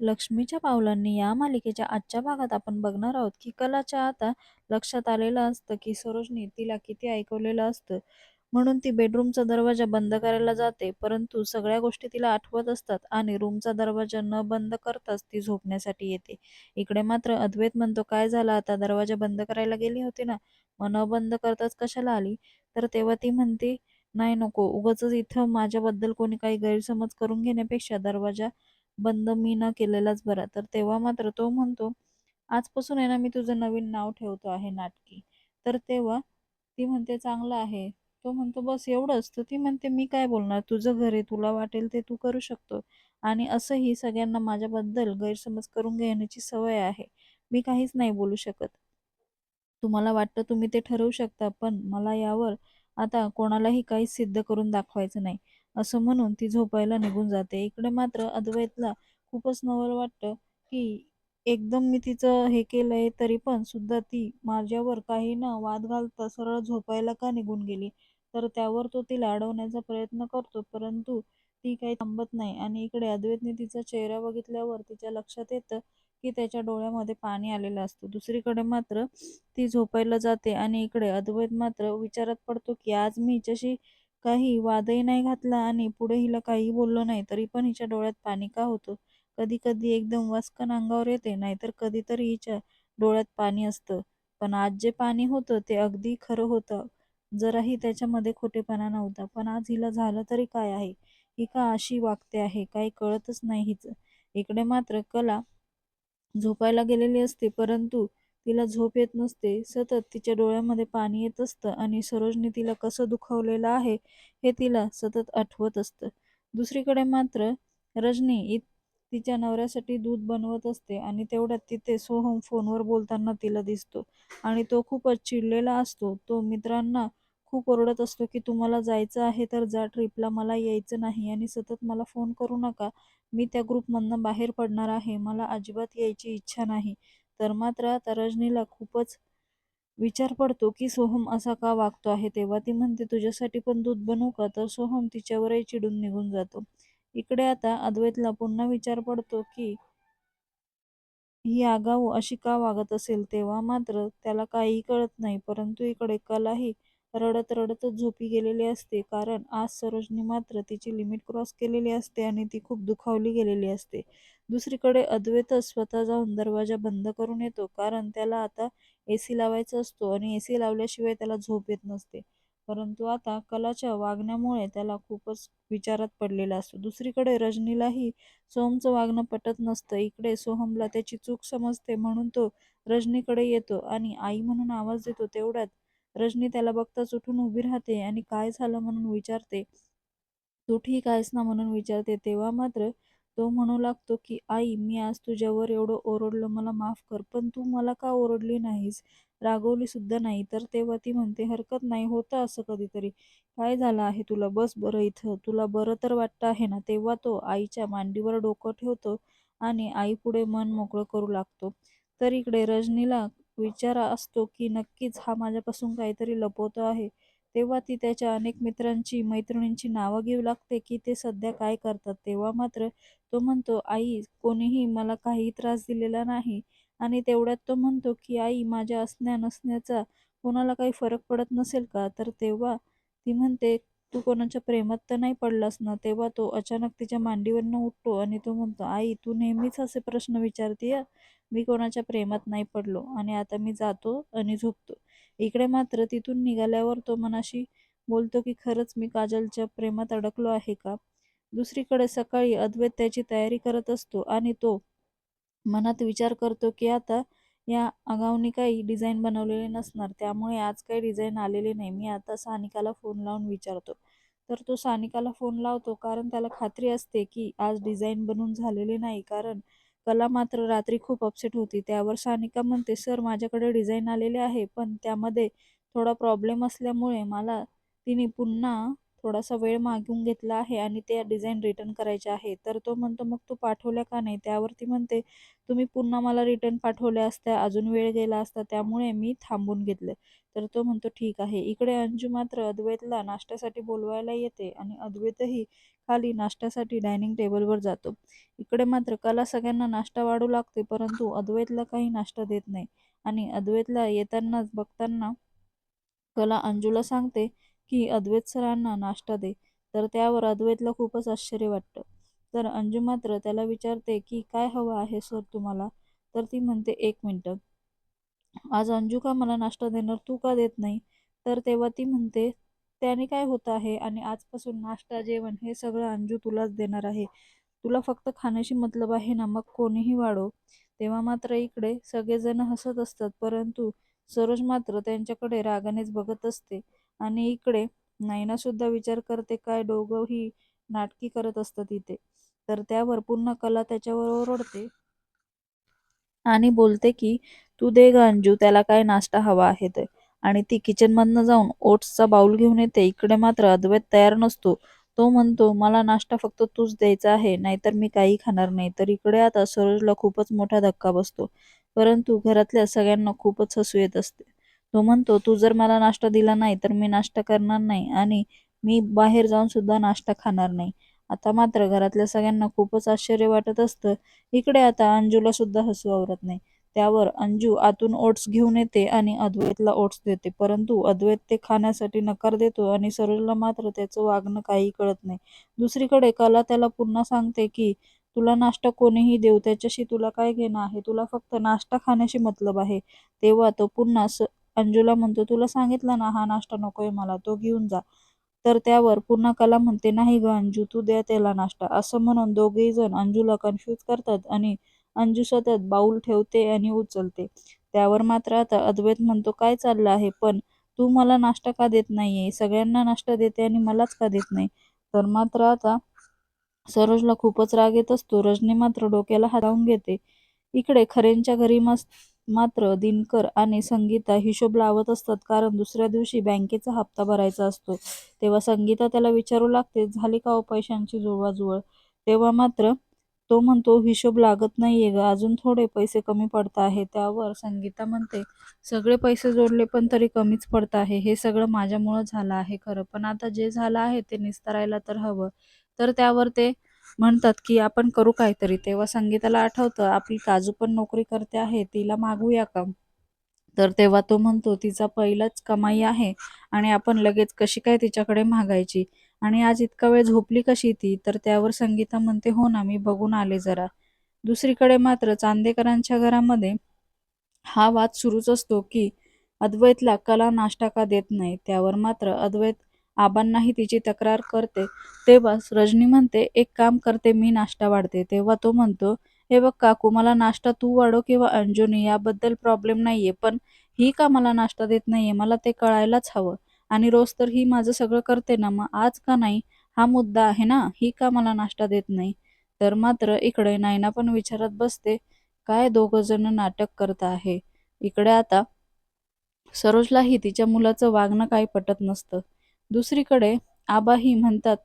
लक्ष्मीच्या पावलांनी या मालिकेच्या आजच्या भागात आपण बघणार आहोत की कलाच्या आता लक्षात आलेलं असतं की सरोजनी तिला किती ऐकवलेलं असतं. म्हणून ती बेडरूमचा दरवाजा बंद करायला जाते परंतु सगळ्या गोष्टी तिला आठवत असतात आणि रूमचा दरवाजा न बंद करताच ती झोपण्यासाठी येते. इकडे मात्र अद्वैत म्हणतो काय झालं आता? दरवाजा बंद करायला गेली होती ना? मग न बंद करताच कशाला आली? तर तेव्हा ती म्हणते नाही नको. उगाच इथं माझ्याबद्दल कोणी काही गैरसमज करून घेण्यापेक्षा दरवाजा बंद मी न केलेलाच बरा. तर तेव्हा मात्र तो म्हणतो आजपासून आहे ना मी तुझं नवीन नाव ठेवतो आहे नाटकी. तर तेव्हा ती म्हणते चांगलं आहे. तो म्हणतो बस एवढंच. तर ती म्हणते मी काय बोलणार? तुझं घर आहे तुला वाटेल ते तू करू शकतो. आणि असंही सगळ्यांना माझ्याबद्दल गैरसमज करून घेण्याची सवय आहे. मी काहीच नाही बोलू शकत. तुम्हाला वाटतं तुम्ही ते ठरवू शकता पण मला यावर आता कोणालाही काहीच सिद्ध करून दाखवायचं नाही. असं म्हणून ती झोपायला निघून जाते. इकडे मात्र अद्वैतला खूपच नवल वाटतं की एकदम मी तिचं हे केलंय तरी पण सुद्धा ती माझ्यावर काही ना वाद घालता सरळ झोपायला का निघून गेली? तर त्यावर तो तिला अडवण्याचा प्रयत्न करतो परंतु ती काही थांबत नाही. आणि इकडे अद्वैतने तिचा चेहरा बघितल्यावर तिच्या लक्षात येतं की त्याच्या डोळ्यामध्ये पाणी आलेलं असतं. दुसरीकडे मात्र ती झोपायला जाते आणि इकडे अद्वैत मात्र विचारात पडतो की आज मी हिच्याशी काही वादही नाही घातला आणि पुढे हिला काही बोललो नाही तरी पण हिच्या डोळ्यात पाणी का होतं? कधी कधी एकदम वस्कन अंगावर येते नाहीतर कधीतरी हिच्या डोळ्यात पाणी असतं. पण आज जे पाणी होतं ते अगदी खरं होतं. जराही त्याच्यामध्ये खोटेपणा नव्हता. पण आज हिला झालं तरी काय आहे? ही का अशी वागते आहे? काही कळतच नाही हिचं. इकडे मात्र कला झोपायला गेलेली असते परंतु तिला झोप येत नसते सतत तिच्या डोळ्यामध्ये पाणी येत असतं आणि सरोजने तिला कसं दुखावलेलं आहे हे तिला सतत आठवत असतं. दुसरीकडे मात्र रजनी तिच्या नवऱ्यासाठी दूध बनवत असते आणि तेवढ्यात तिथे सोहम फोनवर बोलताना तिला दिसतो आणि तो खूपच चिडलेला असतो. तो मित्रांना खूप ओरडत असतो की तुम्हाला जायचं आहे तर जा ट्रिपला मला यायचं नाही आणि सतत मला फोन करू नका. मी त्या ग्रुपमधनं बाहेर पडणार आहे. मला अजिबात यायची इच्छा नाही. तर मात्र तरजनीला खूपच विचार पडतो की सोहम असा का वागतो आहे? तेव्हा ती म्हणते तुझ्यासाठी पण दूध बनवू का? तर सोहम तिच्यावरही चिडून निघून जातो. इकडे आता अद्वैतला पुन्हा विचार पडतो की ही आगाऊ अशी का वागत असेल? तेव्हा मात्र त्याला काही कळत नाही परंतु इकडे कलाही रडत रडतच झोपी गेलेली असते. कारण आज सरोजनी मात्र तिची लिमिट क्रॉस केलेली असते आणि ती खूप दुखावली गेलेली असते. दुसरीकडे अद्वैतच स्वतः जाऊन दरवाजा बंद करून येतो कारण त्याला आता ए सी लावायचा असतो आणि ए सी लावल्याशिवाय त्याला झोप येत नसते. परंतु आता कलाच्या वागण्यामुळे त्याला खूपच विचारात पडलेला असतो. दुसरीकडे रजनीलाही सोहमचं वागणं पटत नसतं. इकडे सोहमला त्याची चूक समजते म्हणून तो रजनीकडे येतो आणि आई म्हणून आवाज देतो तेवढ्यात रजनी त्याला बघताच उठून उभी राहते आणि काय झालं म्हणून विचारते. तू ठीक आहेस ना म्हणून विचारते. तेव्हा मात्र तो म्हणू लागतो की आई मी आज तुझ्यावर एवढं ओरडलो मला माफ कर पण तू मला का ओरडली नाहीस? रागवली सुद्धा नाही. तर तेव्हा ती म्हणते हरकत नाही होतं असं कधीतरी. काय झालं आहे तुला? बस बरं इथं. तुला बरं तर वाटतं आहे ना? तेव्हा तो आईच्या मांडीवर डोकं ठेवतो आणि आई पुढे मन मोकळं करू लागतो. तर इकडे रजनीला विचार असतो की नक्कीच हा माझ्यापासून काहीतरी लपवतो आहे. तेव्हा ती त्याच्या अनेक मित्रांची मैत्रिणींची नावं घेऊ लागते की ते सध्या काय करतात. तेव्हा मात्र तो म्हणतो आई कोणीही मला काही त्रास दिलेला नाही. आणि तेवढ्यात तो म्हणतो की आई माझ्या असण्या नसण्याचा कोणाला काही फरक पडत नसेल का? तर तेव्हा ती म्हणते तू कोणाच्या प्रेमात तर नाही पडलास ना? तेव्हा तो अचानक तिच्या मांडीवरनं उठतो आणि तो म्हणतो आई तू नेहमीच असे प्रश्न विचारतीय. मी कोणाच्या प्रेमात नाही पडलो आणि आता मी जातो आणि झोपतो. इकडे मात्र तिथून निघाल्यावर तो मनाशी बोलतो की खरंच मी काजलच्या प्रेमात अडकलो आहे का? दुसरीकडे सकाळी अद्वैत त्याची तयारी करत असतो आणि तो मनात विचार करतो की आता या आगाऊनी काही डिझाईन बनवलेले नसणार त्यामुळे आज काही डिझाईन आलेले नाही. मी आता सानिकाला फोन लावून विचारतो. तर तो सानिकाला फोन लावतो कारण त्याला खात्री असते की आज डिझाईन बनवून झालेले नाही. कारण कला मात्र रात्री खूप अपसेट होती. त्यावर सानिका म्हणते सर माझ्याकडे डिझाईन आलेले आहे पण त्यामध्ये थोडा प्रॉब्लेम असल्यामुळे मला तिने पुन्हा थोडासा वेळ मागून घेतला आहे आणि त्या डिझाईन रिटर्न करायचे आहे तर तो म्हणतो मग तू पाठवल्या का नाही? त्यावरती म्हणते तुम्ही पुन्हा मला रिटर्न पाठवल्या असत्या अजून वेळ गेला असता त्यामुळे मी थांबून घेतलं. तर तो म्हणतो ठीक आहे. इकडे अंजू मात्र अद्वैतला नाश्त्यासाठी बोलवायला येते आणि अद्वैतही खाली नाश्त्यासाठी डायनिंग टेबलवर जातो. इकडे मात्र कला सगळ्यांना नाश्ता वाढू लागते परंतु अद्वैतला काही नाश्ता देत नाही. आणि अद्वैतला येतानाच बघताना कला अंजूला सांगते की अद्वैत सरांना नाश्ता दे तर त्यावर अद्वैतला खूपच आश्चर्य वाटतं. तर अंजू मात्र त्याला विचारते की काय हवं आहे सर तुम्हाला? तर ती म्हणते एक मिनटं. आज अंजू का मला नाश्ता देणार तू का देत नाही? तर तेव्हा ती म्हणते त्याने काय होत आहे आणि आजपासून नाश्ता जेवण हे सगळं अंजू तुलाच देणार आहे. तुला फक्त खाण्याशी मतलब आहे ना मग कोणीही वाढो. तेव्हा मात्र इकडे सगळेजण हसत असतात परंतु सरोज मात्र त्यांच्याकडे रागानेच बघत असते. आणि इकडे नैना सुद्धा विचार करते काय दोघंही नाटकी करत असतात इथे? तर त्यावर पुन्हा कला त्याच्यावर ओरडते आणि बोलते की तू दे गांजू त्याला काय नाश्ता हवा आहे ते. आणि ती किचनमधनं जाऊन ओट्सचा बाउल घेऊन येते. इकडे मात्र अद्वैत तयार नसतो. तो म्हणतो मला नाश्ता फक्त तूच द्यायचा आहे नाहीतर मी काही खाणार नाही. तर इकडे आता सरोजला खूपच मोठा धक्का बसतो. परंतु घरातल्या सगळ्यांना खूपच हसू येत असते. तो म्हणतो तू जर मला नाश्ता दिला नाही तर मी नाश्ता करणार नाही आणि मी बाहेर जाऊन सुद्धा नाश्ता खाणार नाही. आता मात्र घरातल्या सगळ्यांना खूपच आश्चर्य वाटत असतं. इकडे आता अंजूला सुद्धा हसू आवरत नाही. त्यावर अंजू आतून ओट्स घेऊन येते आणि अद्वैतला ओट्स देते. परंतु अद्वैत ते खाण्यासाठी नकार देतो आणि सरोजला मात्र त्याचं वागणं काही कळत नाही. दुसरीकडे कला त्याला पुन्हा सांगते की तुला नाश्ता कोणीही देऊ त्याच्याशी तुला काय घेणं आहे? तुला फक्त नाश्ता खाण्याशी मतलब आहे. तेव्हा तो पुन्हा स अंजूला म्हणतो तुला सांगितलं ना हा नाश्ता नकोय मला तो घेऊन जा. तर त्यावर पुन्हा कला म्हणते नाही ग अंजू तू द्या त्याला नाश्ता. असं म्हणून दोघेही जण अंजूला कन्फ्यूज करतात आणि अंजू सतत बाऊल ठेवते आणि उचलते. त्यावर मात्र आता अद्वैत म्हणतो काय चाललं आहे? पण तू मला नाश्ता का देत नाहीये? सगळ्यांना नाश्ता देते आणि मलाच का देत नाही? तर मात्र आता सरोजला खूपच राग येत असतो. रजनी मात्र डोक्याला हातावून घेते. इकडे खरेंच्या घरी मस्त मात्र दिनकर आणि संगीता हिशोब लावत असतात. कारण दुसऱ्या दिवशी बँकेचा हप्ता भरायचा असतो. तेव्हा संगीता त्याला विचारू लागते झाली का हो पैशांची जुळवाजुळव? तेव्हा मात्र तो म्हणतो हिशोब लागत नाहीये ग अजून थोडे पैसे कमी पडत आहे त्यावर संगीता म्हणते सगळे पैसे जोडले पण तरी कमीच पडत आहे. हे सगळं माझ्यामुळं झालं आहे खरं. पण आता जे झालं आहे ते निस्तारायला तर हवं. तर त्यावर ते म्हणतात की आपण करू काहीतरी. तेव्हा संगीताला आठवतं आपली काजू पण नोकरी करते आहे तिला मागूया का? तर तेव्हा तो म्हणतो तिचा पहिलाच कमाई आहे आणि आपण लगेच कशी काय तिच्याकडे मागायची? आणि आज इतका वेळ झोपली कशी ती? तर त्यावर संगीता म्हणते हो ना मी बघून आले जरा. दुसरीकडे मात्र चांदेकरांच्या घरामध्ये हा वाद सुरूच असतो की अद्वैतला कला नाश्ता का देत नाही. त्यावर मात्र अद्वैत आबांनाही तिची तक्रार करते. तेव्हा रजनी म्हणते एक काम करते मी नाश्ता वाढते. तेव्हा तो म्हणतो हे बघ काकू मला नाश्ता तू वाढव किंवा अंजुनी याबद्दल प्रॉब्लेम नाहीये पण ही का मला नाश्ता देत नाहीये? मला ते कळायलाच हवं. आणि रोज तर ही माझं सगळं करते ना मग आज का नाही? हा मुद्दा आहे ना ही का मला नाश्ता देत नाही? तर मात्र इकडे नायना पण विचारत बसते काय दोघ जण नाटक करत आहे? इकडे आता सरोजलाही तिच्या मुलाचं वागणं काही पटत नसतं. दुसरीकडे आबाही म्हणतात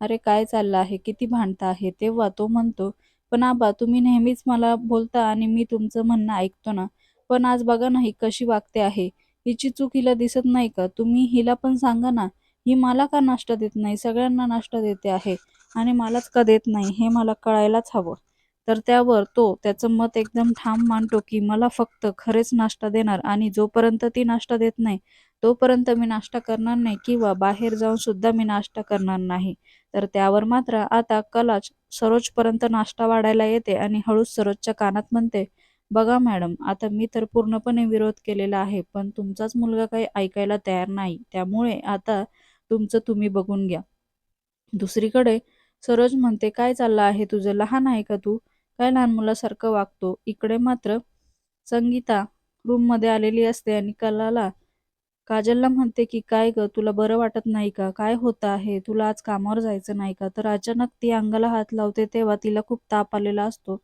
अरे काय चाललं आहे? किती भांडता आहे? तेव्हा तो म्हणतो पण आबा तुम्ही नेहमीच मला बोलता आणि मी तुमचं म्हणणं ऐकतो ना. पण आज बघा ना ही कशी वागते आहे. हिची चूक हिला दिसत नाही का? तुम्ही हिला पण सांगा ना. ही मला का नाश्ता देत नाही? सगळ्यांना नाश्ता देते आहे आणि मलाच का देत नाही? हे मला कळायलाच हवं. तर त्यावर तो त्याचं मत एकदम ठाम मांडतो की मला फक्त खरेच नाश्ता देणार आणि जोपर्यंत ती नाश्ता देत नाही तोपर्यंत मी नाश्ता करणार नाही किंवा बाहेर जाऊन सुद्धा मी नाश्ता करणार नाही. तर त्यावर मात्र आता कलाच सरोजपर्यंत नाश्ता वाढायला येते आणि हळूच सरोजच्या कानात म्हणते बघा मॅडम आता मी तर पूर्णपणे विरोध केलेला आहे पण तुमचाच मुलगा काही ऐकायला तयार नाही त्यामुळे आता तुमचं तुम्ही बघून घ्या. दुसरीकडे सरोज म्हणते काय चाललं आहे? तुझं लहान आहे का तू? काय लहान मुलासारखं वागतो? इकडे मात्र संगीता रूममध्ये आलेली असते आणि कलाला काजलला म्हणते की काय ग तुला बरं वाटत नाही का? काय होतं आहे? तुला आज कामावर जायचं नाही का? तर अचानक ती अंगाला हात लावते तेव्हा तिला खूप ताप आलेला असतो.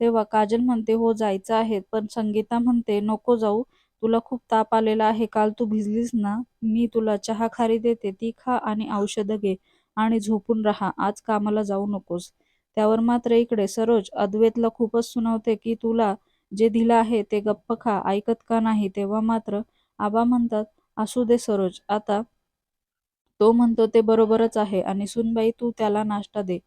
तेव्हा काजल म्हणते हो जायचं आहे. पण संगीता म्हणते नको जाऊ तुला खूप ताप आलेला आहे काल तू भिजलीस ना? मी तुला चहा खारी देते ती खा आणि औषधं घे आणि झोपून राहा आज कामाला जाऊ नकोस. त्यावर मात्र इकडे सरोज अद्वैतला खूपच सुनावते की तुला जे दिलं आहे ते गप्प खा ऐकत का नाही? तेव्हा मात्र आबा म्हणतात असू दे सरोज आता तो म्हणतो ते बरोबरच आहे आणि सुनबाई तू त्याला नाश्ता दे.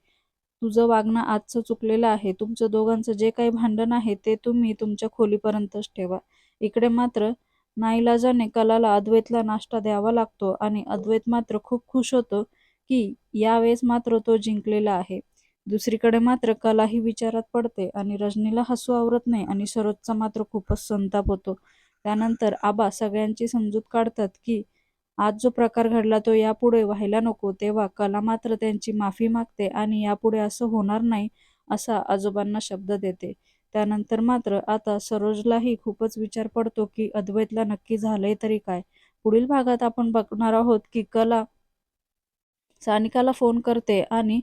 तुझं वागणं आजचं चुकलेलं आहे. तुमचं दोघांचं जे काही भांडण आहे ते तुम्ही तुमच्या खोलीपर्यंतच ठेवा. इकडे मात्र नाईलाजाने कलाला अद्वैतला नाश्ता द्यावा लागतो आणि अद्वैत मात्र खूप खुश होतो की यावेळेस मात्र तो जिंकलेला आहे. दुसरीकडे मात्र कलाही विचारात पडते आणि रजनीला हसू आवरत नाही आणि सरोजचा मात्र खूपच संताप होतो. त्यानंतर आबा सगळ्यांची समजूत काढतात की आज जो प्रकार घडला तो यापुढे व्हायला नको तेव्हा कला मात्र त्यांची माफी मागते आणि यापुढे असं होणार नाही असा आजोबांना शब्द देते. त्यानंतर मात्र आता सरोजलाही खूपच विचार पडतो की अद्वैतला नक्की झालंय तरी काय? पुढील भागात आपण बघणार आहोत की कला सानिकाला फोन करते आणि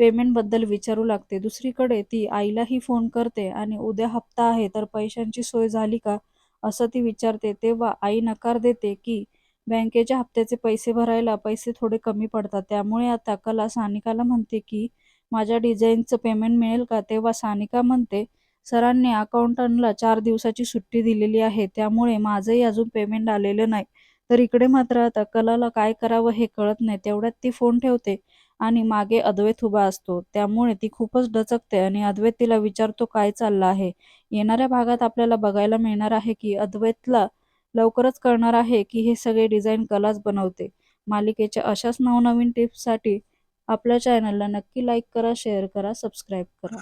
पेमेंटबद्दल विचारू लागते. दुसरीकडे ती आईलाही फोन करते आणि उद्या हप्ता आहे तर पैशांची सोय झाली का? असं ती विचारते तेव्हा आई नकार देते की बँकेच्या हप्त्याचे पैसे भरायला पैसे थोडे कमी पडतात. त्यामुळे आता कला सानिकाला म्हणते की माझ्या डिझाईनचं पेमेंट मिळेल का? तेव्हा सानिका म्हणते सरांनी अकाउंटंटला चार दिवसाची सुट्टी दिलेली आहे. त्यामुळे माझंही अजून पेमेंट आलेलं नाही. तर इकडे मात्र आता कलाला काय करावं हे कळत नाही. तेवढ्यात ती फोन ठेवते आणि मागे अद्वैत उभा असतो. त्यामुळे ती खूपच डचकते आणि अद्वैत तिला विचारतो काय चाललं आहे? येणाऱ्या भागात आपल्याला बघायला मिळणार आहे की अद्वैतला लवकरच कळणार आहे की हे सगळे डिझाईन कलाच बनवते. मालिकेच्या अशाच नवनवीन टिप्ससाठी आपल्या चॅनलला नक्की लाईक करा शेअर करा सबस्क्राईब करा.